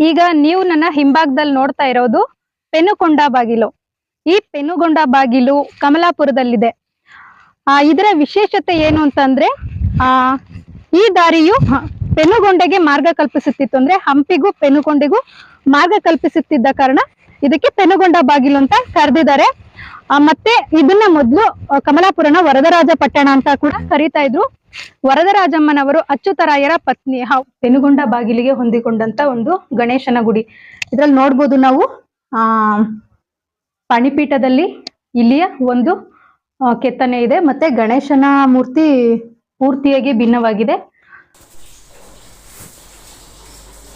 ಈಗ ನೀವು ನನ್ನ ಹಿಂಭಾಗದಲ್ಲಿ ನೋಡ್ತಾ ಇರೋದು ಪೆನುಕೊಂಡ ಬಾಗಿಲು. ಈ ಪೆನುಗೊಂಡ ಬಾಗಿಲು ಕಮಲಾಪುರದಲ್ಲಿದೆ. ಆ, ಇದರ ವಿಶೇಷತೆ ಏನು ಅಂತಂದ್ರೆ, ಆ, ಈ ದಾರಿಯು ಪೆನುಗೊಂಡೆಗೆ ಮಾರ್ಗ ಕಲ್ಪಿಸುತ್ತಿತ್ತು ಅಂದ್ರೆ ಹಂಪಿಗೂ ಪೆನುಗೊಂಡೆಗೂ ಮಾರ್ಗ ಕಲ್ಪಿಸುತ್ತಿದ್ದ ಕಾರಣ ಇದಕ್ಕೆ ಪೆನುಗೊಂಡ ಬಾಗಿಲು ಅಂತ ಕರೆದಿದ್ದಾರೆ. ಮತ್ತೆ ಇದನ್ನ ಮೊದಲು ಕಮಲಾಪುರನ ವರದರಾಜ ಪಟ್ಟಣ ಅಂತ ಕೂಡ ಕರೀತಾ ಇದ್ರು. ವರದರಾಜಮ್ಮನವರು ಅಚ್ಚುತರಾಯರ ಪತ್ನಿ. ಪೆನುಗೊಂಡ ಬಾಗಿಲಿಗೆ ಹೊಂದಿಕೊಂಡಂತ ಒಂದು ಗಣೇಶನ ಗುಡಿ. ಇದ್ರಲ್ಲಿ ನೋಡ್ಬೋದು ನಾವು, ಆ, ಪಾಣಿಪೀಠದಲ್ಲಿ ಇಲ್ಲಿಯ ಒಂದು ಕೆತ್ತನೆ ಇದೆ. ಮತ್ತೆ ಗಣೇಶನ ಮೂರ್ತಿ ಪೂರ್ತಿಯಾಗಿ ಭಿನ್ನವಾಗಿದೆ.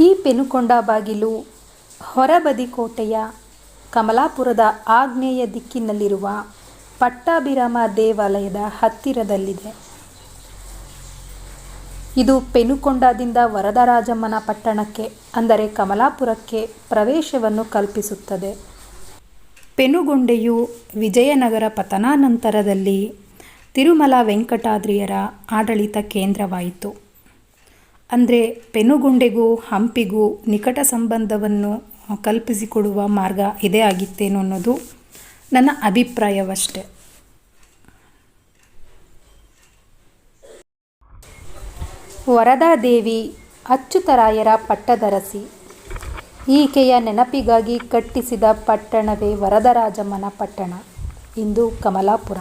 ಈ ಪೆನುಕೊಂಡ ಬಾಗಿಲು ಹೊರಬದಿ ಕೋಟೆಯ ಕಮಲಾಪುರದ ಆಗ್ನೇಯ ದಿಕ್ಕಿನಲ್ಲಿರುವ ಪಟ್ಟಾಭಿರಾಮ ದೇವಾಲಯದ ಹತ್ತಿರದಲ್ಲಿದೆ. ಇದು ಪೆನುಕೊಂಡದಿಂದ ವರದರಾಜಮ್ಮನ ಪಟ್ಟಣಕ್ಕೆ, ಅಂದರೆ ಕಮಲಾಪುರಕ್ಕೆ ಪ್ರವೇಶವನ್ನು ಕಲ್ಪಿಸುತ್ತದೆ. ಪೆನುಗೊಂಡೆಯು ವಿಜಯನಗರ ಪತನಾನಂತರದಲ್ಲಿ ತಿರುಮಲ ವೆಂಕಟಾದ್ರಿಯರ ಆಡಳಿತ ಕೇಂದ್ರವಾಯಿತು. ಅಂದರೆ ಪೆನುಗೊಂಡೆಗೂ ಹಂಪಿಗೂ ನಿಕಟ ಸಂಬಂಧವನ್ನು ಕಲ್ಪಿಸಿಕೊಡುವ ಮಾರ್ಗ ಇದೇ ಆಗಿತ್ತೇನೋ ಅನ್ನೋದು ನನ್ನ ಅಭಿಪ್ರಾಯವಷ್ಟೆ. ವರದಾದೇವಿ ಅಚ್ಚುತರಾಯರ ಪಟ್ಟದರಸಿ. ಈಕೆಯ ನೆನಪಿಗಾಗಿ ಕಟ್ಟಿಸಿದ ಪಟ್ಟಣವೇ ವರದರಾಜಮ್ಮನ ಪಟ್ಟಣ. ಇಂದು ಕಮಲಾಪುರ.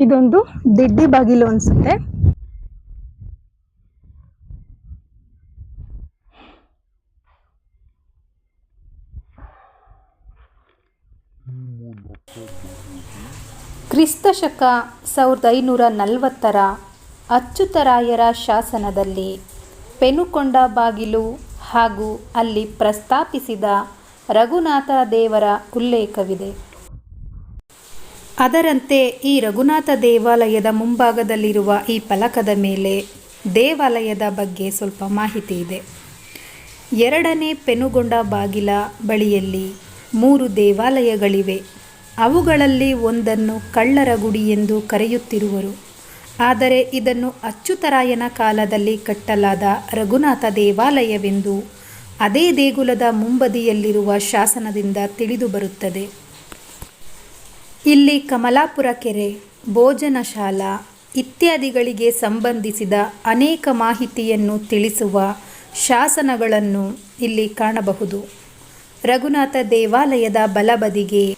ಇದೊಂದು ದಿಡ್ಡಿ ಬಾಗಿಲು ಅನ್ಸುತ್ತೆ. ಕ್ರಿಸ್ತಶಕ ಸಾವಿರದ ಐನೂರ ನಲವತ್ತರ ಅಚ್ಯುತರಾಯರ ಶಾಸನದಲ್ಲಿ ಪೆನುಕೊಂಡ ಬಾಗಿಲು ಹಾಗೂ ಅಲ್ಲಿ ಪ್ರಸ್ತಾಪಿಸಿದ ರಘುನಾಥ ದೇವರ ಉಲ್ಲೇಖವಿದೆ. ಅದರಂತೆ ಈ ರಘುನಾಥ ದೇವಾಲಯದ ಮುಂಭಾಗದಲ್ಲಿರುವ ಈ ಫಲಕದ ಮೇಲೆ ದೇವಾಲಯದ ಬಗ್ಗೆ ಸ್ವಲ್ಪ ಮಾಹಿತಿ ಇದೆ. ಎರಡನೇ ಪೆನುಗೊಂಡ ಬಾಗಿಲ ಬಳಿಯಲ್ಲಿ ಮೂರು ದೇವಾಲಯಗಳಿವೆ. ಅವುಗಳಲ್ಲಿ ಒಂದನ್ನು ಕಳ್ಳರ ಗುಡಿ ಎಂದು ಕರೆಯುತ್ತಿರುವರು. ಆದರೆ ಇದನ್ನು ಅಚ್ಚುತರಾಯನ ಕಾಲದಲ್ಲಿ ಕಟ್ಟಲಾದ ರಘುನಾಥ ದೇವಾಲಯವೆಂದು ಅದೇ ದೇಗುಲದ ಮುಂಬದಿಯಲ್ಲಿರುವ ಶಾಸನದಿಂದ ತಿಳಿದು ಬರುತ್ತದೆ. ಇಲ್ಲಿ ಕಮಲಾಪುರ ಕೆರೆ ಭೋಜನಶಾಲಾ ಇತ್ಯಾದಿಗಳಿಗೆ ಸಂಬಂಧಿಸಿದ ಅನೇಕ ಮಾಹಿತಿಯನ್ನು ತಿಳಿಸುವ ಶಾಸನಗಳನ್ನು ಇಲ್ಲಿ ಕಾಣಬಹುದು. ರಘುನಾಥ ದೇವಾಲಯದ ಬಲಬದಿಗೆ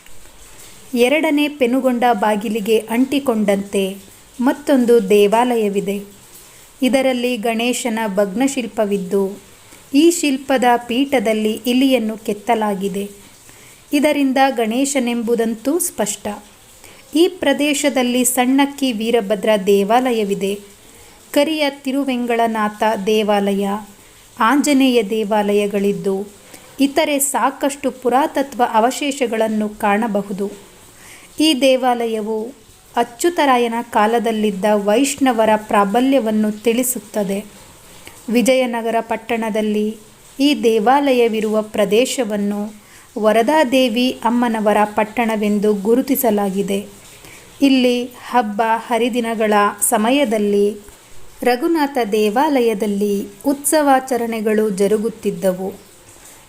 ಎರಡನೇ ಪೆನುಗೊಂಡ ಬಾಗಿಲಿಗೆ ಅಂಟಿಕೊಂಡಂತೆ ಮತ್ತೊಂದು ದೇವಾಲಯವಿದೆ. ಇದರಲ್ಲಿ ಗಣೇಶನ ಭಗ್ನಶಿಲ್ಪವಿದ್ದು, ಈ ಶಿಲ್ಪದ ಪೀಠದಲ್ಲಿ ಇಲಿಯನ್ನು ಕೆತ್ತಲಾಗಿದೆ. ಇದರಿಂದ ಗಣೇಶನೆಂಬುದಂತೂ ಸ್ಪಷ್ಟ. ಈ ಪ್ರದೇಶದಲ್ಲಿ ಸಣ್ಣಕ್ಕಿ ವೀರಭದ್ರ ದೇವಾಲಯವಿದೆ. ಕರಿಯ ತಿರುವೆಂಗಳನಾಥ ದೇವಾಲಯ, ಆಂಜನೇಯ ದೇವಾಲಯಗಳಿದ್ದು, ಇತರೆ ಸಾಕಷ್ಟು ಪುರಾತತ್ವ ಅವಶೇಷಗಳನ್ನು ಕಾಣಬಹುದು. ಈ ದೇವಾಲಯವು ಅಚ್ಯುತರಾಯನ ಕಾಲದಲ್ಲಿದ್ದ ವೈಷ್ಣವರ ಪ್ರಾಬಲ್ಯವನ್ನು ತಿಳಿಸುತ್ತದೆ. ವಿಜಯನಗರ ಪಟ್ಟಣದಲ್ಲಿ ಈ ದೇವಾಲಯವಿರುವ ಪ್ರದೇಶವನ್ನು ವರದಾದೇವಿ ಅಮ್ಮನವರ ಪಟ್ಟಣವೆಂದು ಗುರುತಿಸಲಾಗಿದೆ. ಇಲ್ಲಿ ಹಬ್ಬ ಹರಿದಿನಗಳ ಸಮಯದಲ್ಲಿ ರಘುನಾಥ ದೇವಾಲಯದಲ್ಲಿ ಉತ್ಸವಾಚರಣೆಗಳು ಜರುಗುತ್ತಿದ್ದವು.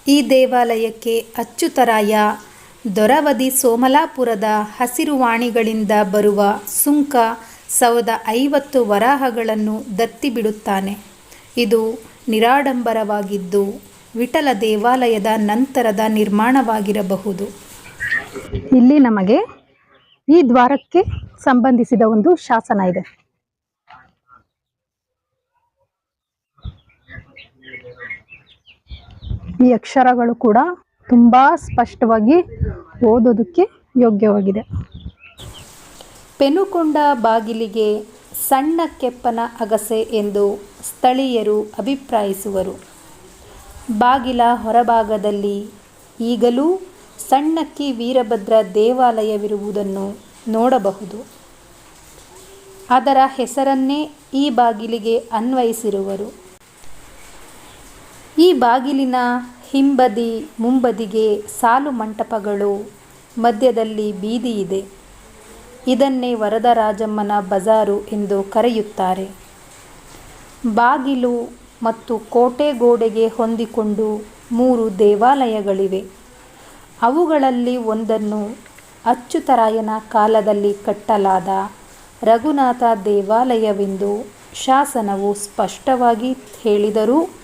ಈ ದೇವಾಲಯಕ್ಕೆ ಅಚ್ಯುತರಾಯ ದೊರವದಿ ಸೋಮಲಾಪುರದ ಹಸಿರುವಾಣಿಗಳಿಂದ ಬರುವ ಸುಂಕ ಸೌದ ಐವತ್ತು ವರಾಹಗಳನ್ನು ದತ್ತಿ ಬಿಡುತ್ತಾನೆ. ಇದು ನಿರಾಡಂಬರವಾಗಿದ್ದು ವಿಠಲ ದೇವಾಲಯದ ನಂತರದ ನಿರ್ಮಾಣವಾಗಿರಬಹುದು. ಇಲ್ಲಿ ನಮಗೆ ಈ ದ್ವಾರಕ್ಕೆ ಸಂಬಂಧಿಸಿದ ಒಂದು ಶಾಸನ ಇದೆ. ಈ ಅಕ್ಷರಗಳು ಕೂಡ ತುಂಬಾ ಸ್ಪಷ್ಟವಾಗಿ ಓದೋದಕ್ಕೆ ಯೋಗ್ಯವಾಗಿದೆ. ಪೆನುಕೊಂಡ ಬಾಗಿಲಿಗೆ ಸಣ್ಣ ಕೆಪ್ಪನ ಅಗಸೆ ಎಂದು ಸ್ಥಳೀಯರು ಅಭಿಪ್ರಾಯಿಸುವರು. ಬಾಗಿಲ ಹೊರಭಾಗದಲ್ಲಿ ಈಗಲೂ ಸಣ್ಣಕ್ಕಿ ವೀರಭದ್ರ ದೇವಾಲಯವಿರುವುದನ್ನು ನೋಡಬಹುದು. ಅದರ ಹೆಸರನ್ನೇ ಈ ಬಾಗಿಲಿಗೆ ಅನ್ವಯಿಸಿರುವರು. ಈ ಬಾಗಿಲಿನ ಹಿಂಬದಿ ಮುಂಬದಿಗೆ ಸಾಲು ಮಂಟಪಗಳು, ಮಧ್ಯದಲ್ಲಿ ಬೀದಿಯಿದೆ ಇದೆ. ಇದನ್ನೇ ವರದರಾಜಮ್ಮನ ಬಜಾರು ಎಂದು ಕರೆಯುತ್ತಾರೆ. ಬಾಗಿಲು ಮತ್ತು ಕೋಟೆ ಗೋಡೆಗೆ ಹೊಂದಿಕೊಂಡು ಮೂರು ದೇವಾಲಯಗಳಿವೆ. ಅವುಗಳಲ್ಲಿ ಒಂದನ್ನು ಅಚ್ಚುತರಾಯನ ಕಾಲದಲ್ಲಿ ಕಟ್ಟಲಾದ ರಘುನಾಥ ದೇವಾಲಯವೆಂದು ಶಾಸನವು ಸ್ಪಷ್ಟವಾಗಿ ಹೇಳಿದರೂ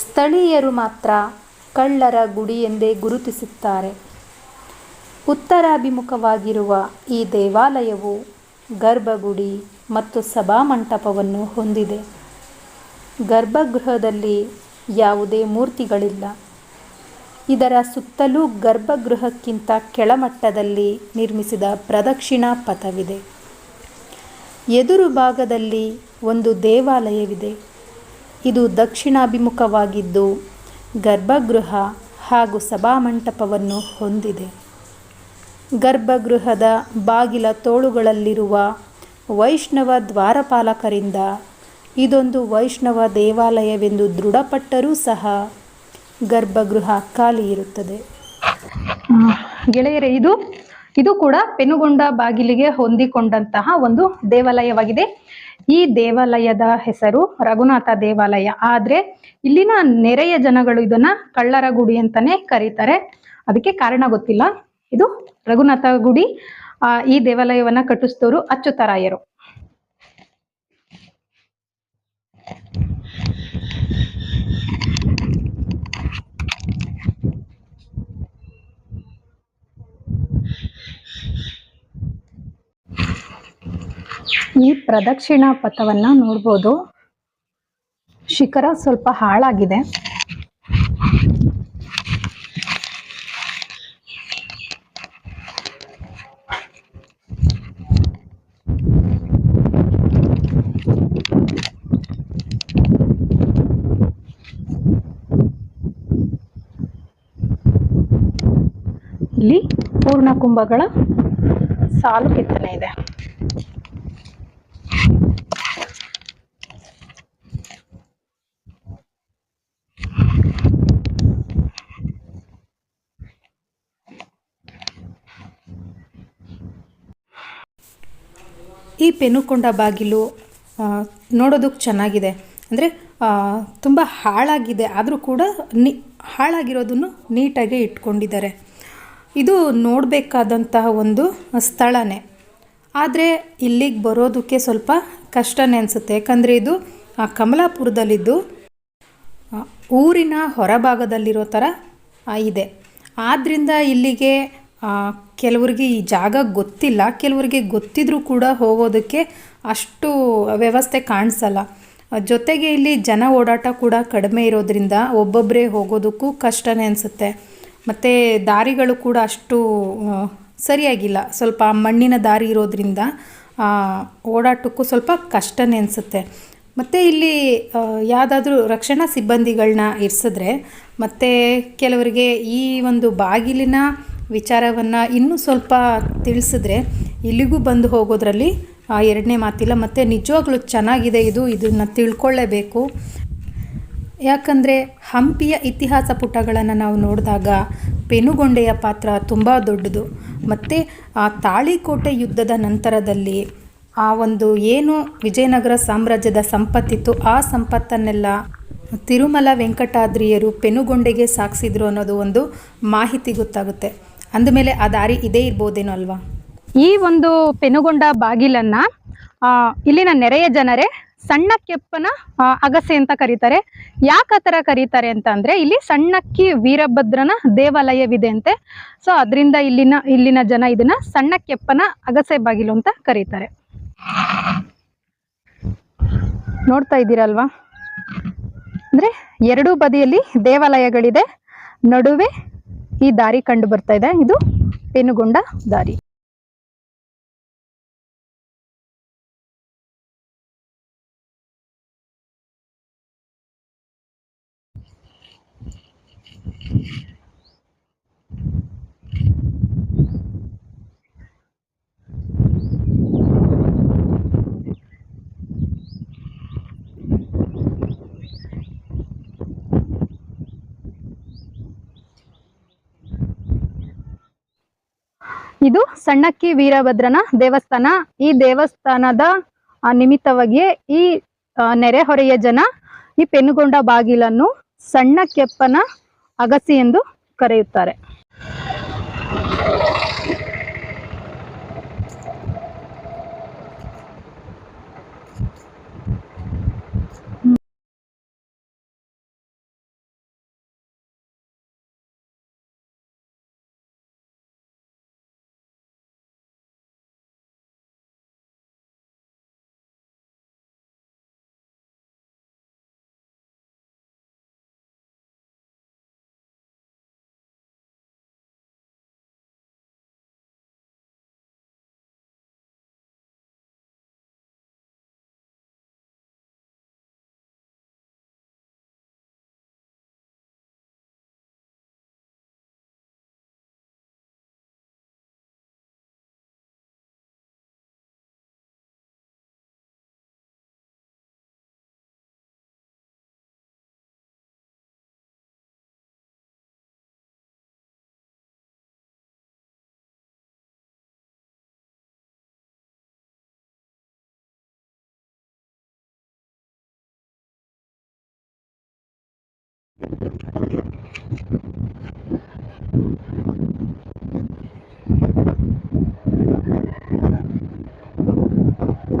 ಸ್ಥಳೀಯರು ಮಾತ್ರ ಕಳ್ಳರ ಗುಡಿ ಎಂದೇ ಗುರುತಿಸುತ್ತಾರೆ. ಉತ್ತರಾಭಿಮುಖವಾಗಿರುವ ಈ ದೇವಾಲಯವು ಗರ್ಭಗುಡಿ ಮತ್ತು ಸಭಾಮಂಟಪವನ್ನು ಹೊಂದಿದೆ. ಗರ್ಭಗೃಹದಲ್ಲಿ ಯಾವುದೇ ಮೂರ್ತಿಗಳಿಲ್ಲ. ಇದರ ಸುತ್ತಲೂ ಗರ್ಭಗೃಹಕ್ಕಿಂತ ಕೆಳಮಟ್ಟದಲ್ಲಿ ನಿರ್ಮಿಸಿದ ಪ್ರದಕ್ಷಿಣಾ ಪಥವಿದೆ. ಎದುರು ಭಾಗದಲ್ಲಿ ಒಂದು ದೇವಾಲಯವಿದೆ. ಇದು ದಕ್ಷಿಣಾಭಿಮುಖವಾಗಿದ್ದು ಗರ್ಭಗೃಹ ಹಾಗೂ ಸಭಾಮಂಟಪವನ್ನು ಹೊಂದಿದೆ. ಗರ್ಭಗೃಹದ ಬಾಗಿಲ ತೋಳುಗಳಲ್ಲಿರುವ ವೈಷ್ಣವ ದ್ವಾರಪಾಲಕರಿಂದ ಇದೊಂದು ವೈಷ್ಣವ ದೇವಾಲಯವೆಂದು ದೃಢಪಟ್ಟರೂ ಸಹ ಗರ್ಭಗೃಹ ಖಾಲಿ ಇರುತ್ತದೆ. ಗೆಳೆಯರೇ, ಇದು ಇದು ಕೂಡ ಪೆನುಗೊಂಡ ಬಾಗಿಲಿಗೆ ಹೊಂದಿಕೊಂಡಂತಹ ಒಂದು ದೇವಾಲಯವಾಗಿದೆ. ಈ ದೇವಾಲಯದ ಹೆಸರು ರಘುನಾಥ ದೇವಾಲಯ. ಆದ್ರೆ ಇಲ್ಲಿನ ನೆರೆಯ ಜನಗಳು ಇದನ್ನ ಕಳ್ಳರ ಗುಡಿ ಅಂತಾನೆ ಕರೀತಾರೆ. ಅದಕ್ಕೆ ಕಾರಣ ಗೊತ್ತಿಲ್ಲ. ಇದು ರಘುನಾಥ ಗುಡಿ. ಆ, ಈ ದೇವಾಲಯವನ್ನ ಕಟ್ಟಿಸಿದವರು ಅಚ್ಯುತರಾಯರು ಈ ಪ್ರದಕ್ಷಿಣಾ ಪಥವನ್ನ ನೋಡ್ಬೋದು. ಶಿಖರ ಸ್ವಲ್ಪ ಹಾಳಾಗಿದೆ. ಇಲ್ಲಿ ಪೂರ್ಣ ಕುಂಭಗಳ ಸಾಲು ಕೆತ್ತನೆ ಇದೆ. ಈ ಪೆನುಕೊಂಡ ಬಾಗಿಲು ನೋಡೋದಕ್ಕೆ ಚೆನ್ನಾಗಿದೆ. ಅಂದರೆ ತುಂಬ ಹಾಳಾಗಿದೆ. ಆದರೂ ಕೂಡ ನಿ, ಹಾಳಾಗಿರೋದನ್ನು ನೀಟಾಗಿ ಇಟ್ಕೊಂಡಿದ್ದಾರೆ. ಇದು ನೋಡಬೇಕಾದಂತಹ ಒಂದು ಸ್ಥಳನೇ. ಆದರೆ, ಇಲ್ಲಿಗೆ ಬರೋದಕ್ಕೆ ಸ್ವಲ್ಪ ಕಷ್ಟನೇ ಅನಿಸುತ್ತೆ. ಯಾಕಂದರೆ ಇದು ಕಮಲಾಪುರದಲ್ಲಿದ್ದು ಊರಿನ ಹೊರಭಾಗದಲ್ಲಿರೋ ಥರ ಇದೆ. ಆದ್ದರಿಂದ ಇಲ್ಲಿಗೆ ಕೆಲವರಿಗೆ ಈ ಜಾಗ ಗೊತ್ತಿಲ್ಲ, ಕೆಲವರಿಗೆ ಗೊತ್ತಿದ್ರೂ ಕೂಡ ಹೋಗೋದಕ್ಕೆ ಅಷ್ಟು ವ್ಯವಸ್ಥೆ ಕಾಣಿಸಲ್ಲ. ಜೊತೆಗೆ ಇಲ್ಲಿ ಜನ ಓಡಾಟ ಕೂಡ ಕಡಿಮೆ ಇರೋದ್ರಿಂದ ಒಬ್ಬೊಬ್ಬರೇ ಹೋಗೋದಕ್ಕೂ ಕಷ್ಟನೇ ಅನಿಸುತ್ತೆ. ಮತ್ತು ದಾರಿಗಳು ಕೂಡ ಅಷ್ಟು ಸರಿಯಾಗಿಲ್ಲ. ಸ್ವಲ್ಪ ಮಣ್ಣಿನ ದಾರಿ ಇರೋದ್ರಿಂದ ಓಡಾಟಕ್ಕೂ ಸ್ವಲ್ಪ ಕಷ್ಟನೇ ಅನಿಸುತ್ತೆ. ಮತ್ತು ಇಲ್ಲಿ ಯಾವುದಾದ್ರೂ ರಕ್ಷಣಾ ಸಿಬ್ಬಂದಿಗಳನ್ನ ಇರಿಸಿದ್ರೆ, ಮತ್ತು ಕೆಲವರಿಗೆ ಈ ಒಂದು ಬಾಗಿಲಿನ ವಿಚಾರವನ್ನು ಇನ್ನೂ ಸ್ವಲ್ಪ ತಿಳಿಸಿದ್ರೆ ಇಲ್ಲಿಗೂ ಬಂದು ಹೋಗೋದ್ರಲ್ಲಿ ಆ, ಎರಡನೇ ಮಾತಿಲ್ಲ ಮತ್ತು ನಿಜವಾಗ್ಲೂ ಚೆನ್ನಾಗಿದೆ ಇದು ಇದನ್ನು ತಿಳ್ಕೊಳ್ಳೇಬೇಕು. ಯಾಕಂದರೆ ಹಂಪಿಯ ಇತಿಹಾಸ ಪುಟಗಳನ್ನು ನಾವು ನೋಡಿದಾಗ ಪೆನುಗೊಂಡೆಯ ಪಾತ್ರ ತುಂಬ ದೊಡ್ಡದು. ಮತ್ತು ಆ ತಾಳಿಕೋಟೆ ಯುದ್ಧದ ನಂತರದಲ್ಲಿ ಆ ಒಂದು ಏನು ವಿಜಯನಗರ ಸಾಮ್ರಾಜ್ಯದ ಸಂಪತ್ತಿತ್ತು ಆ ಸಂಪತ್ತನ್ನೆಲ್ಲ ತಿರುಮಲ ವೆಂಕಟಾದ್ರಿಯರು ಪೆನುಗೊಂಡೆಗೆ ಸಾಗಿಸಿದ್ರು ಅನ್ನೋದು ಒಂದು ಮಾಹಿತಿ ಗೊತ್ತಾಗುತ್ತೆ. ಅಂದಮೇಲೆ ಆ ದಾರಿ ಇದೇ ಇರ್ಬೋದೇನೋ ಅಲ್ವಾ? ಈ ಒಂದು ಪೆನುಗೊಂಡ ಬಾಗಿಲನ್ನ ಇಲ್ಲಿನ ನೆರೆಯ ಜನರೇ ಸಣ್ಣ ಕೆಪ್ಪನ ಅಗಸೆ ಅಂತ ಕರೀತಾರೆ. ಯಾಕೆ ಆ ಕರೀತಾರೆ ಅಂತ ಅಂದ್ರೆ, ಇಲ್ಲಿ ಸಣ್ಣಕ್ಕಿ ವೀರಭದ್ರನ ದೇವಾಲಯವಿದೆ ಅಂತೆ. ಸೊ ಅದರಿಂದ ಇಲ್ಲಿನ ಇಲ್ಲಿನ ಜನ ಇದನ್ನ ಸಣ್ಣ ಕೆಪ್ಪನ ಅಗಸೆ ಬಾಗಿಲು ಅಂತ ಕರೀತಾರೆ. ನೋಡ್ತಾ ಇದ್ದೀರಲ್ವಾ? ಅಂದ್ರೆ, ಎರಡೂ ಬದಿಯಲ್ಲಿ ದೇವಾಲಯಗಳಿದೆ, ನಡುವೆ ಈ ದಾರಿ ಕಂಡು ಬರ್ತಾ ಇದೆ. ಇದು ಪೆನುಗೊಂಡ ದಾರಿ. ಇದು ಸಣ್ಣಕ್ಕಿ ವೀರಭದ್ರನ ದೇವಸ್ಥಾನ. ಈ ದೇವಸ್ಥಾನದ ನಿಮಿತ್ತವಾಗಿಯೇ ನಿಮಿತ್ತವಾಗಿ ಈ ನೆರೆಹೊರೆಯ ಜನ ಈ ಪೆನ್ನುಗೊಂಡ ಬಾಗಿಲನ್ನು ಸಣ್ಣ ಕೆಪ್ಪನ ಅಗಸಿ ಎಂದು ಕರೆಯುತ್ತಾರೆ.